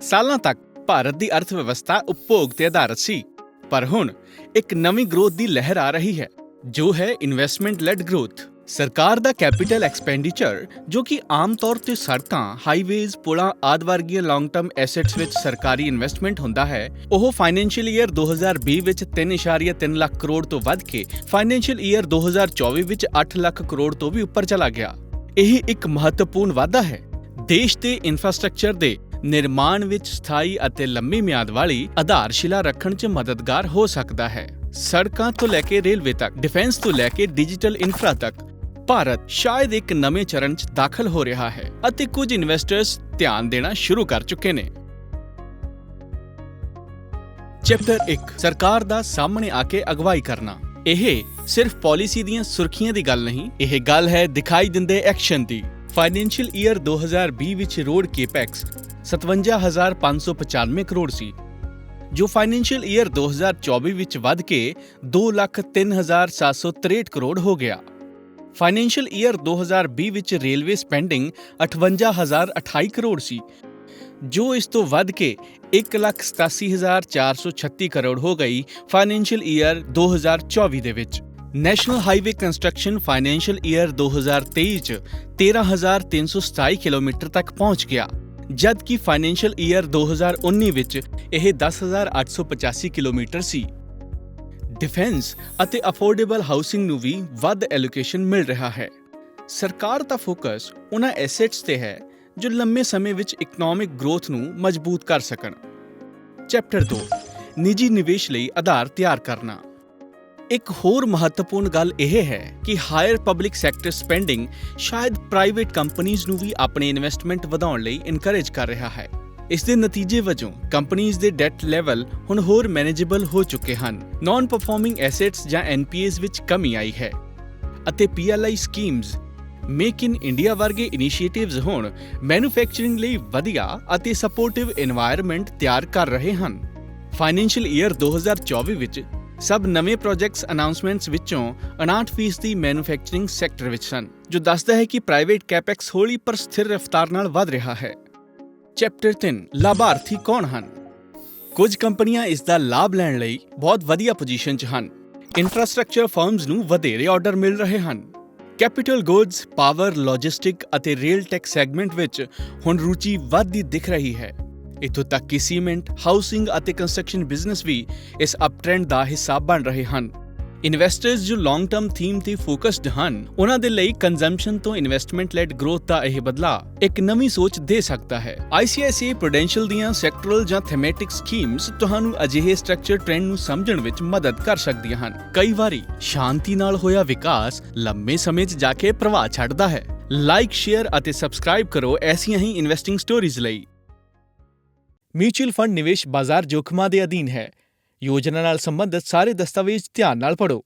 ਸਾਲਾਂ ਤੱਕ ਭਾਰਤ ਦੀ ਅਰਥ ਵਿਵਸਥਾ ਉਪਭੋਗ ਤੇ ਆਧਾਰਿਤ ਸੀ। ਪਰ ਹੁਣ ਇੱਕ ਨਵੀਂ ਗਰੋਥ ਦੀ ਲਹਿਰ ਆ ਰਹੀ ਹੈ, ਜੋ ਹੈ ਇਨਵੈਸਟਮੈਂਟ ਲੈਡ ਗਰੋਥ ਸਰਕਾਰ ਦਾ ਕੈਪੀਟਲ ਐਕਸਪੈਂਡੀਚਰ ਜੋ ਕਿ ਆਮ ਤੌਰ ਤੇ ਸੜਕਾਂ ਹਾਈਵੇਜ਼ ਪੁਲਾਂ ਆਦਿ ਵਰਗੀਆਂ ਲੌਂਗ ਟਰਮ ਐਸੈਟਸ ਵਿੱਚ ਸਰਕਾਰੀ ਇਨਵੈਸਟਮੈਂਟ ਹੁੰਦਾ ਹੈ, ਉਹ ਫਾਈਨੈਂਸ਼ੀਅਲ ਈਅਰ 2020 ਵਿੱਚ 3.3 ਲੱਖ ਕਰੋੜ ਤੋਂ ਵੱਧ ਕੇ ਫਾਈਨੈਂਸ਼ੀਅਲ ਈਅਰ 2024 ਵਿੱਚ 8 ਲੱਖ ਕਰੋੜ ਤੋਂ ਵੀ ਉੱਪਰ ਚਲਾ ਗਿਆ। ਇਹ ਇੱਕ ਮਹੱਤਵਪੂਰਨ ਵਾਧਾ ਹੈ। ਦੇਸ਼ ਦੇ ਇਨਫਰਾਸਟ੍ਰਕਚਰ ਦੇ ਨਿਰਮਾਣ ਵਿੱਚ ਸਥਾਈ ਅਤੇ ਲੰਮੀ ਮਿਆਦ ਵਾਲੀ ਆਧਾਰਸ਼ਿਲਾ ਰੱਖਣ 'ਚ ਮਦਦਗਾਰ ਹੋ ਸਕਦਾ ਹੈ। ਸੜਕਾਂ ਤੋਂ ਲੈ ਕੇ ਰੇਲਵੇ ਤੱਕ, ਡਿਫੈਂਸ ਤੋਂ ਲੈ ਕੇ ਡਿਜੀਟਲ ਇਨਫਰਾ ਤੱਕ, ਭਾਰਤ ਸ਼ਾਇਦ ਇੱਕ ਨਵੇਂ ਚਰਨ 'ਚ ਦਾਖਲ ਹੋ ਰਿਹਾ ਹੈ ਅਤੇ ਕੁਝ ਇਨਵੈਸਟਰਸ ਧਿਆਨ ਦੇਣਾ ਸ਼ੁਰੂ ਕਰ ਚੁੱਕੇ ਨੇ। ਚੈਪਟਰ 1 ਸਰਕਾਰ ਦਾ ਸਾਹਮਣੇ ਆ ਕੇ ਅਗਵਾਈ ਕਰਨਾ। ਇਹ ਸਿਰਫ ਪਾਲਿਸੀ ਦੀਆਂ ਸੁਰਖੀਆਂ ਦੀ ਗੱਲ ਨਹੀਂ, ਇਹ ਗੱਲ ਹੈ ਦਿਖਾਈ ਦਿੰਦੇ ਐਕਸ਼ਨ ਦੀ। ਫਾਈਨੈਂਸ਼ੀਅਲ ਈਅਰ 2020 ਵਿੱਚ ਰੋਡ ਕੇਪੈਕਸ 57595 ਕਰੋੜ ਸੀ, ਜੋ ਫਾਈਨੈਂਸ਼ੀਅਲ ਈਅਰ 2024 ਵਿੱਚ ਵੱਧ ਕੇ 203763 ਕਰੋੜ ਹੋ ਗਿਆ। ਫਾਈਨੈਂਸ਼ੀਅਲ ਈਅਰ 2020 ਵਿੱਚ ਰੇਲਵੇ ਸਪੈਂਡਿੰਗ 58028 ਕਰੋੜ ਸੀ, ਜੋ ਇਸ ਤੋਂ ਵੱਧ ਕੇ 187436 ਕਰੋੜ ਹੋ ਗਈ ਫਾਈਨੈਂਸ਼ੀਅਲ ਈਅਰ 2024 ਦੇ ਵਿੱਚ। National highway construction financial year 2023 ਚ 13327 ਕਿਲੋਮੀਟਰ ਤੱਕ ਪਹੁੰਚ ਗਿਆ। ਜਦ ਕਿ ਫਾਈਨੈਂਸ਼ੀਅਲ ਈਅਰ 2019 ਵਿੱਚ ਇਹ 10885 ਕਿਲੋਮੀਟਰ ਸੀ। ਡਿਫੈਂਸ ਅਤੇ ਅਫੋਰਡੇਬਲ ਹਾਊਸਿੰਗ ਨੂੰ ਵੀ ਵੱਧ ਐਲੋਕੇਸ਼ਨ ਮਿਲ ਰਿਹਾ ਹੈ। ਸਰਕਾਰ ਦਾ ਫੋਕਸ ਉਹਨਾਂ ਐਸੈਟਸ ਤੇ ਹੈ ਜੋ ਲੰਮੇ ਸਮੇਂ ਵਿੱਚ ਇਕਨੋਮਿਕ ਗਰੋਥ ਨੂੰ ਮਜ਼ਬੂਤ ਕਰ ਸਕਣ। ਚੈਪਟਰ 2 ਨਿੱਜੀ ਨਿਵੇਸ਼ ਲਈ ਆਧਾਰ ਤਿਆਰ ਕਰਨਾ। ਇੱਕ ਹੋਰ ਮਹੱਤਵਪੂਰਨ ਗੱਲ ਇਹ ਹੈ ਕਿ ਹਾਇਰ ਪਬਲਿਕ ਸੈਕਟਰ ਸਪੈਂਡਿੰਗ ਸ਼ਾਇਦ ਪ੍ਰਾਈਵੇਟ ਕੰਪਨੀਆਂ ਨੂੰ ਵੀ ਆਪਣੇ ਇਨਵੈਸਟਮੈਂਟ ਵਧਾਉਣ ਲਈ ਇਨਕਰੇਜ ਕਰ ਰਿਹਾ ਹੈ। ਇਸ ਦੇ ਨਤੀਜੇ ਵਜੋਂ ਕੰਪਨੀਆਂ ਦੇ ਡੈਟ ਲੈਵਲ ਹੁਣ ਹੋਰ ਮੈਨੇਜੇਬਲ ਹੋ ਚੁੱਕੇ ਹਨ। ਨਾਨ ਪਰਫਾਰਮਿੰਗ ਐਸੈਟਸ ਜਾਂ ਐਨਪੀਏਸ ਵਿੱਚ ਕਮੀ ਆਈ ਹੈ। ਅਤੇ PLI schemes make in India ਵਰਗੇ ਇਨੀਸ਼ੀਏਟਿਵਸ ਹੋਣ ਮੈਨੂਫੈਕਚਰਿੰਗ ਲਈ ਵਧੀਆ ਅਤੇ ਸਪੋਰਟਿਵ এনवायरमेंट ਤਿਆਰ ਕਰ ਰਹੇ ਹਨ। ਫਾਈਨੈਂਸ਼ੀਅਲ ਈਅਰ 2024 ਵਿੱਚ ਸਭ ਨਵੇਂ ਪ੍ਰੋਜੈਕਟਸ ਅਨਾਉਂਸਮੈਂਟਸ ਵਿੱਚੋਂ 59% ਦੀ ਮੈਨੂਫੈਕਚਰਿੰਗ ਸੈਕਟਰ ਵਿੱਚ ਸਨ, ਜੋ ਦੱਸਦਾ ਹੈ ਕਿ ਪ੍ਰਾਈਵੇਟ ਕੈਪੈਕਸ ਹੌਲੀ ਪਰ ਸਥਿਰ ਰਫ਼ਤਾਰ ਨਾਲ ਵਧ ਰਿਹਾ ਹੈ। ਚੈਪਟਰ 3 ਲਾਭਾਰਥੀ ਕੌਣ ਹਨ? ਕੁਝ ਕੰਪਨੀਆਂ ਇਸ ਦਾ ਲਾਭ ਲੈਣ ਲਈ ਬਹੁਤ ਵਧੀਆ ਪੋਜੀਸ਼ਨ 'ਚ ਹਨ। ਇਨਫਰਾਸਟ੍ਰਕਚਰ ਫਰਮਸ ਨੂੰ ਵਧੇਰੇ ਆਰਡਰ ਮਿਲ ਰਹੇ ਹਨ। ਕੈਪੀਟਲ ਗੁੱਡਸ ਪਾਵਰ ਲੌਜਿਸਟਿਕ ਅਤੇ ਰੇਲ ਟੈਕ ਸੈਗਮੈਂਟ ਵਿੱਚ ਹੁਣ ਰੁਚੀ ਵੱਧਦੀ ਦਿਖ ਰਹੀ ਹੈ। ਇਥੋਂ ਤੱਕ ਕਿ ਸੀਮੈਂਟ, ਹਾਊਸਿੰਗ ਅਤੇ ਕੰਸਟਰਕਸ਼ਨ ਬਿਜ਼ਨਸ ਵੀ ਇਸ ਅਪਟ੍ਰੈਂਡ ਦਾ ਹਿੱਸਾ ਬਣ ਰਹੇ ਹਨ। ਇਨਵੈਸਟਰਸ ਜੋ ਲੌਂਗ ਟਰਮ ਥੀਮ ਤੇ ਫੋਕਸਡ ਹਨ, ਉਹਨਾਂ ਦੇ ਲਈ ਕੰਜ਼ੰਪਸ਼ਨ ਤੋਂ ਇਨਵੈਸਟਮੈਂਟ ਲੈਡ ਗਰੋਥ ਦਾ ਇਹ ਬਦਲਾ ਇੱਕ ਨਵੀਂ ਸੋਚ ਦੇ ਸਕਦਾ ਹੈ। ICICI ਪ੍ਰੂਡੈਂਸ਼ੀਅਲ ਦੀਆਂ ਸੈਕਟਰਲ ਜਾਂ ਥੀਮੈਟਿਕ ਸਕੀਮਸ ਤੁਹਾਨੂੰ ਅਜਿਹੇ ਸਟਰਕਚਰ ਟ੍ਰੈਂਡ ਨੂੰ ਸਮਝਣ ਵਿੱਚ ਮਦਦ ਕਰ ਸਕਦੀਆਂ ਹਨ। ਕਈ ਵਾਰੀ ਸ਼ਾਂਤੀ ਨਾਲ ਹੋਇਆ ਵਿਕਾਸ ਲੰਮੇ ਸਮੇਂ 'ਚ ਜਾ ਕੇ ਪ੍ਰਭਾਵ ਛੱਡਦਾ ਹੈ। ਲਾਈਕ ਸ਼ੇਅਰ ਅਤੇ ਸਬਸਕ੍ਰਾਈਬ ਕਰੋ ਐਸੀਆਂ ਹੀ ਇਨਵੈਸਟਿੰਗ ਸਟੋਰੀਜ਼ ਲਈ। ਮਿਊਚੁਅਲ ਫੰਡ ਨਿਵੇਸ਼ ਬਾਜ਼ਾਰ ਜੋਖਮਾਂ ਦੇ ਅਧੀਨ ਹੈ। ਯੋਜਨਾ ਨਾਲ ਸੰਬੰਧਿਤ ਸਾਰੇ ਦਸਤਾਵੇਜ਼ ਧਿਆਨ ਨਾਲ ਪੜ੍ਹੋ।